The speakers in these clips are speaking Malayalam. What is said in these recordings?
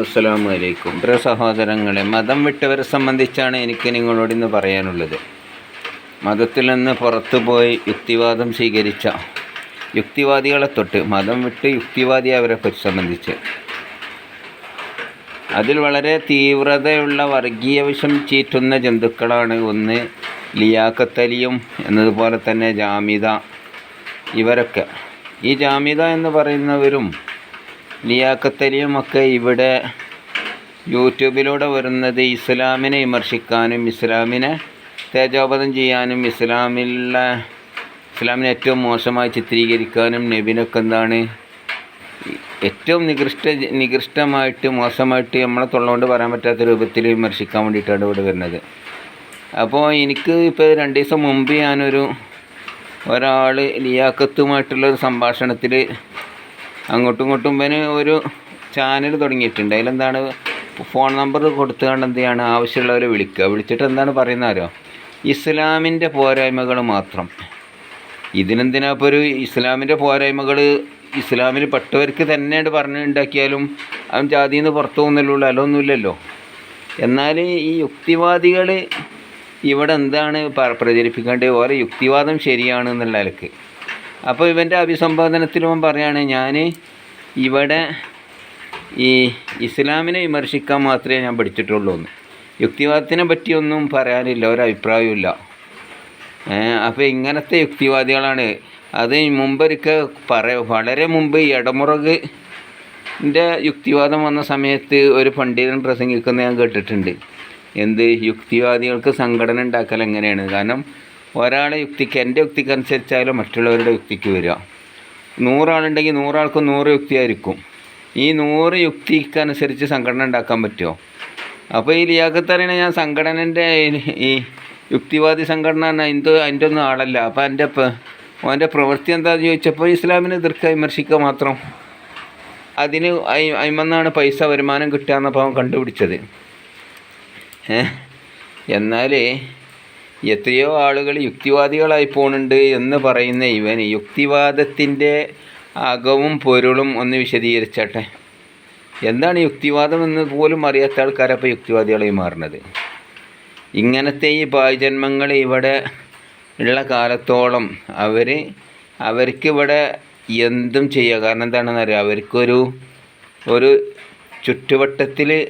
അസ്സലാമു അലൈക്കും പ്രിയ സഹോദരങ്ങളെ മതം വിട്ടവരെ സംബന്ധിച്ചാണ് എനിക്ക് നിങ്ങളോട് ഇന്ന് പറയാനുള്ളത്. മതത്തിൽ നിന്ന് പുറത്തുപോയി യുക്തിവാദം സ്വീകരിച്ച യുക്തിവാദികളെ തൊട്ട് മതം വിട്ട് യുക്തിവാദിയവരെ പറ്റി സംബന്ധിച്ച്. അതിൽ വളരെ തീവ്രതയുള്ള വർഗീയ വിഷം ചീറ്റുന്ന ജന്തുക്കളാണ് ഒന്ന് ലിയാക്കത്തലിയും എന്നതുപോലെ തന്നെ ജാമിത ഇവരൊക്കെ. ഈ ജാമിത എന്ന് പറയുന്നവരും ലിയാക്കത്തലിയും ഒക്കെ ഇവിടെ യൂട്യൂബിലൂടെ വരുന്നത് ഇസ്ലാമിനെ വിമർശിക്കാനും ഇസ്ലാമിനെ തേജോപതം ചെയ്യാനും ഇസ്ലാമിലുള്ള ഇസ്ലാമിനെ ഏറ്റവും മോശമായി ചിത്രീകരിക്കാനും നബിനൊക്കെ എന്താണ് ഏറ്റവും നികൃഷ്ട നികൃഷ്ടമായിട്ട് മോശമായിട്ട് നമ്മളെ തൊള്ളുകൊണ്ട് പറയാൻ പറ്റാത്ത രൂപത്തിൽ വിമർശിക്കാൻ വേണ്ടിയിട്ടാണ് ഇവിടെ വരുന്നത്. അപ്പോൾ എനിക്ക് ഇപ്പോൾ രണ്ട് ദിവസം മുമ്പ് ഞാനൊരു ഒരാൾ ലിയാക്കത്തുമായിട്ടുള്ള ഒരു സംഭാഷണത്തിൽ അങ്ങോട്ടും ഇങ്ങോട്ടും ഇവന് ഒരു ചാനൽ തുടങ്ങിയിട്ടുണ്ട്. അതിലെന്താണ്? ഫോൺ നമ്പർ കൊടുത്തുകൊണ്ട് എന്ത് ചെയ്യാണ്? ആവശ്യമുള്ളവരെ വിളിക്കുക. വിളിച്ചിട്ട് എന്താണ് പറയുന്നത് ഇസ്ലാമിന്റെ പോരായ്മകൾ മാത്രം. ഇതിനെന്തിനാ ഇപ്പോൾ ഒരു ഇസ്ലാമിന്റെ പോരായ്മകൾ ഇസ്ലാമിൽ പെട്ടവർക്ക് തന്നെ പറഞ്ഞ് ഉണ്ടാക്കിയാലും അവൻ ജാതിയിൽ നിന്ന് പുറത്തു പോകുന്നില്ലല്ലോ അല്ലൊന്നുമില്ലല്ലോ എന്നാൽ ഈ യുക്തിവാദികൾ ഇവിടെ എന്താണ് പ്രചരിപ്പിക്കേണ്ടത്? ഓരോ യുക്തിവാദം ശരിയാണ് എന്നുള്ള നിലയ്ക്ക്. അപ്പോൾ ഇവന്റെ അഭിസംബോധനത്തിൽ പറയാണ് ഞാൻ ഇവിടെ ഈ ഇസ്ലാമിനെ വിമർശിക്കാൻ മാത്രമേ ഞാൻ പഠിച്ചിട്ടുള്ളൂ എന്ന്. യുക്തിവാദത്തിനെ പറ്റിയൊന്നും പറയാനില്ല ഒരഭിപ്രായമില്ല അപ്പോൾ ഇങ്ങനത്തെ യുക്തിവാദികളാണ്. അത് മുമ്പൊരിക്കൽ പറ വളരെ മുമ്പ് ഇടമുറക് ന്റെ യുക്തിവാദം വന്ന സമയത്ത് ഒരു പണ്ഡിതൻ പ്രസംഗിക്കുന്ന ഞാൻ കേട്ടിട്ടുണ്ട്. എന്ത്? യുക്തിവാദികൾക്ക് സംഘടന ഉണ്ടാക്കൽ എങ്ങനെയാണ്? കാരണം ഒരാളെ യുക്തിക്ക് എന്റെ യുക്തിക്ക് അനുസരിച്ചാലും മറ്റുള്ളവരുടെ യുക്തിക്ക് വരിക. നൂറാളുണ്ടെങ്കിൽ നൂറാൾക്കും നൂറ് യുക്തിയായിരിക്കും. ഈ നൂറ് യുക്തിക്കനുസരിച്ച് സംഘടന ഉണ്ടാക്കാൻ പറ്റുമോ? അപ്പോൾ ഈ ലിയാക്കത്തറിയണ ഞാൻ സംഘടനന്റെ ഈ യുക്തിവാദി സംഘടന എന്തോ എന്റെ ഒന്നും ആളല്ല. അപ്പോൾ എന്റെ അവന്റെ പ്രവൃത്തി എന്താണെന്ന് ചോദിച്ചപ്പോൾ ഇസ്ലാമിനെ എതിർക്കുക വിമർശിക്കുക മാത്രം. അതിന് അയിമെന്നാണ് പൈസ വരുമാനം കിട്ടുക എന്നപ്പോൾ അവൻ കണ്ടുപിടിച്ചത്. എന്നാൽ എത്രയോ ആളുകൾ യുക്തിവാദികളായി പോകുന്നുണ്ട് എന്ന് പറയുന്ന ഇവൻ യുക്തിവാദത്തിന്റെ അകവും പൊരുളും ഒന്ന് വിശദീകരിച്ചട്ടെ. എന്താണ് യുക്തിവാദം എന്ന് പോലും അറിയാത്ത ആൾക്കാരപ്പോൾ യുക്തിവാദികളായി മാറുന്നത്. ഇങ്ങനത്തെ ഈ പായ്ജന്മങ്ങൾ ഇവിടെ ഉള്ള കാലത്തോളം അവർ അവർക്കിവിടെ എന്തും ചെയ്യുക കാരണം എന്താണെന്ന് അറിയാം അവർക്കൊരു ഒരു ചുറ്റുവട്ടത്തിൽ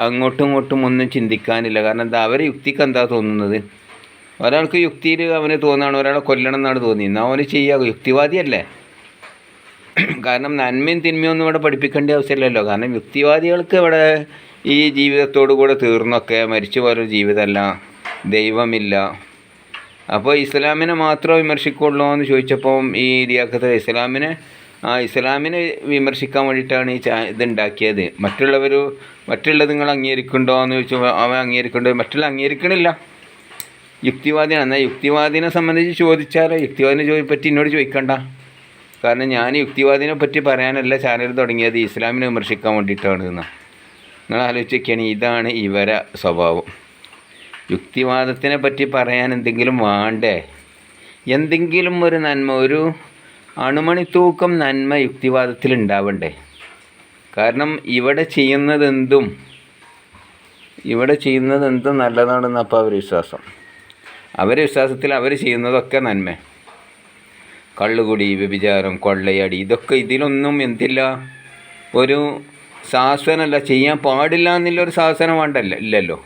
അങ്ങോട്ടും ഇങ്ങോട്ടും ഒന്നും ചിന്തിക്കാനില്ല. കാരണം എന്താ? അവർ യുക്തിക്ക് എന്താ തോന്നുന്നത്? ഒരാൾക്ക് യുക്തിയിൽ അവന് തോന്നുകയാണ് ഒരാളെ കൊല്ലണം എന്നാണ് തോന്നി എന്നാൽ അവന് ചെയ്യുക യുക്തിവാദിയല്ലേ? കാരണം നന്മയും തിന്മയും ഒന്നും ഇവിടെ പഠിപ്പിക്കേണ്ട ആവശ്യമില്ലല്ലോ. കാരണം യുക്തിവാദികൾക്ക് ഇവിടെ ഈ ജീവിതത്തോടു കൂടെ തീർന്നൊക്കെ മരിച്ചു പോയൊരു ജീവിതമല്ല ദൈവമില്ല. അപ്പോൾ ഇസ്ലാമിനെ മാത്രം വിമർശിക്കുള്ളൂ എന്ന് ചോദിച്ചപ്പോൾ ഈ ഇരിയാക്കത്ത് ഇസ്ലാമിനെ ആ ഇസ്ലാമിനെ വിമർശിക്കാൻ വേണ്ടിയിട്ടാണ് ഈ ഇതുണ്ടാക്കിയത് മറ്റുള്ളവർ മറ്റുള്ളത് നിങ്ങൾ അംഗീകരിക്കുന്നുണ്ടോ എന്ന് ചോദിച്ചു അവൻ അംഗീകരിക്കുന്നുണ്ടോ. മറ്റുള്ള അംഗീകരിക്കണില്ല. യുക്തിവാദിയാണ് എന്നാൽ യുക്തിവാദിനെ സംബന്ധിച്ച് ചോദിച്ചാൽ യുക്തിവാദിനെ ചോദി പറ്റി എന്നോട് ചോദിക്കണ്ട. കാരണം ഞാൻ യുക്തിവാദിനെ പറ്റി പറയാനല്ല ചാനൽ തുടങ്ങിയത് ഇസ്ലാമിനെ വിമർശിക്കാൻ വേണ്ടിയിട്ടാണ് എന്ന്. നിങ്ങൾ ആലോചിക്കുകയാണ് ഇതാണ് ഇവരെ സ്വഭാവം. യുക്തിവാദത്തിനെ പറ്റി പറയാൻ എന്തെങ്കിലും വേണ്ടേ? എന്തെങ്കിലും ഒരു നന്മ ഒരു അണുമണിത്തൂക്കം നന്മ യുക്തിവാദത്തിൽ ഉണ്ടാവണ്ടേ? കാരണം ഇവിടെ ചെയ്യുന്നതെന്തും ഇവിടെ ചെയ്യുന്നതെന്തും നല്ലതാണെന്ന് അപ്പോൾ അവർ വിശ്വാസം. അവരെ വിശ്വാസത്തിൽ അവർ ചെയ്യുന്നതൊക്കെ നന്മ. കള്ളുകുടി വ്യഭിചാരം കൊള്ളയടി ഇതൊക്കെ ഇതിലൊന്നും എന്തില്ല. ഒരു ശാസനല്ല ചെയ്യാൻ പാടില്ല എന്നുള്ളൊരു ശാസനം വേണ്ടല്ല ഇല്ലല്ലോ.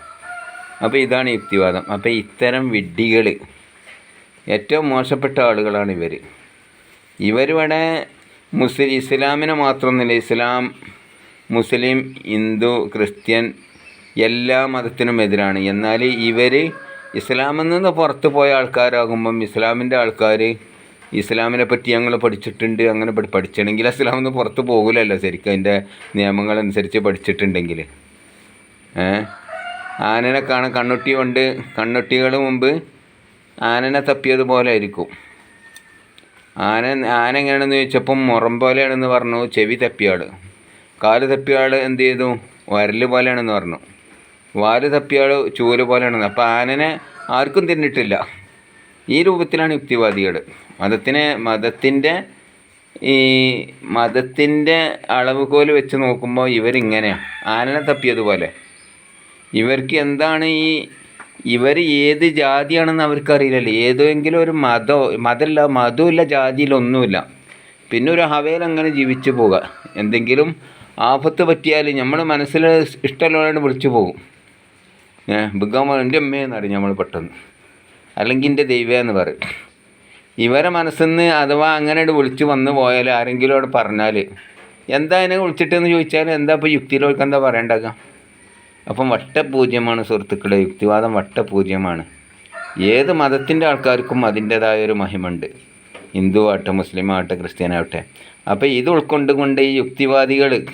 അപ്പോൾ ഇതാണ് യുക്തിവാദം. അപ്പോൾ ഇത്തരം വിഡ്ഢികൾ ഏറ്റവും മോശപ്പെട്ട ആളുകളാണ് ഇവർ ഇവരിവിടെ മുസ്ലിം ഇസ്ലാമിനെ മാത്രമൊന്നുമില്ല ഇസ്ലാം മുസ്ലിം ഹിന്ദു ക്രിസ്ത്യൻ എല്ലാ മതത്തിനും എതിരാണ്. എന്നാൽ ഇവർ ഇസ്ലാമിൽ നിന്ന് പുറത്ത് പോയ ആൾക്കാരാകുമ്പം ഇസ്ലാമിന്റെ ആൾക്കാർ ഇസ്ലാമിനെ പറ്റി ഞങ്ങൾ പഠിച്ചിട്ടുണ്ട് അങ്ങനെ പഠി പഠിച്ചിട്ടുണ്ടെങ്കിൽ ഇസ്ലാമിൽ നിന്ന് പുറത്ത് പോകില്ലല്ലോ ശരിക്കും അതിന്റെ നിയമങ്ങളനുസരിച്ച് പഠിച്ചിട്ടുണ്ടെങ്കിൽ. ആനനെ കാണാൻ കണ്ണുട്ടി കൊണ്ട് കണ്ണുട്ടികൾ മുമ്പ് ആനനെ തപ്പിയതുപോലെ ആയിരിക്കും. ആന ആന എങ്ങനെയാണെന്ന് ചോദിച്ചപ്പം മുറം പോലെയാണെന്ന് പറഞ്ഞു ചെവി തപ്പിയാൾ കാൽ തപ്പിയാൾ എന്ത് ചെയ്തു? വരൽ പോലെയാണെന്ന് പറഞ്ഞു. വാൽ തപ്പിയാൾ ചൂൽ പോലെയാണ്. അപ്പോൾ ആനനെ ആർക്കും തിന്നിട്ടില്ല. ഈ രൂപത്തിലാണ് യുക്തിവാദികൾ മതത്തിനെ മതത്തിന്റെ ഈ മതത്തിന്റെ അളവുകോൽ വെച്ച് നോക്കുമ്പോൾ ഇവരിങ്ങനെയാണ് ആനനെ തപ്പിയതുപോലെ. ഇവർക്ക് എന്താണ് ഈ ഇവർ ഏത് ജാതിയാണെന്ന് അവർക്കറിയില്ലല്ലോ. ഏതെങ്കിലും ഒരു മതമോ മതമല്ല മതമില്ല ജാതിയിലൊന്നുമില്ല. പിന്നെ ഒരു ഹവയിൽ അങ്ങനെ ജീവിച്ചു പോവുക. എന്തെങ്കിലും ആപത്ത് പറ്റിയാൽ നമ്മൾ മനസ്സിൽ ഇഷ്ടമുള്ളവരോട് വിളിച്ചു പോകും. ബുഗാമ എന്റെ പറയും നമ്മൾ പെട്ടെന്ന്. അല്ലെങ്കിൽ എന്റെ ദൈവമെന്ന് പറയും. ഇവരെ മനസ്സിൽ നിന്ന് അഥവാ അങ്ങനെ വിളിച്ചു വന്ന് പോയാൽ ആരെങ്കിലും അവിടെ പറഞ്ഞാൽ എന്താ എന്നെ വിളിച്ചിട്ടെന്ന് ചോദിച്ചാൽ എന്താ ഇപ്പോൾ യുക്തിയിലേക്ക് എന്താ പറയണ്ടാക്കുക അപ്പം വട്ടപൂജ്യമാണ് സുഹൃത്തുക്കളെ യുക്തിവാദം വട്ടപൂജ്യമാണ്. ഏത് മതത്തിന്റെ ആൾക്കാർക്കും അതിന്റേതായ ഒരു മഹിമുണ്ട് ഹിന്ദു ആവട്ടെ മുസ്ലിം ആവട്ടെ ക്രിസ്ത്യൻ ആവട്ടെ. അപ്പോൾ ഇത് ഉൾക്കൊണ്ടുകൊണ്ട് ഈ യുക്തിവാദികൾ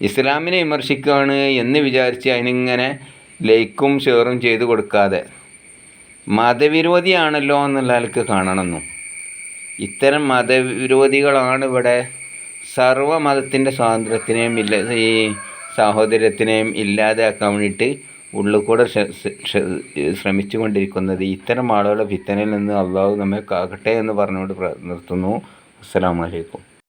ഇസ്ലാമിനെ വിമർശിക്കുകയാണ് എന്ന് വിചാരിച്ച് അതിനിങ്ങനെ ലൈക്കും ഷെയറും ചെയ്ത് കൊടുക്കാതെ മതവിരോധിയാണല്ലോ എന്നുള്ള ആൾക്ക് കാണണമെന്നും. ഇത്തരം മതവിരോധികളാണ് ഇവിടെ സർവ മതത്തിന്റെ സ്വാതന്ത്ര്യത്തിനെയും ഇല്ല ഈ സാഹോദര്യത്തിനെയും ഇല്ലാതാക്കാൻ വേണ്ടിയിട്ട് ഉള്ളിൽ കൂടെ ശ്ര- ശ്ര- ശ്രമിച്ചു കൊണ്ടിരിക്കുന്നത് ഇത്തരം ആളുകളുടെ ഭിത്തനിൽ നിന്ന് അള്ളാഹു നമ്മെ കാക്കട്ടെ എന്ന് പറഞ്ഞുകൊണ്ട് നിർത്തുന്നു. അസ്സലാമു അലൈക്കും.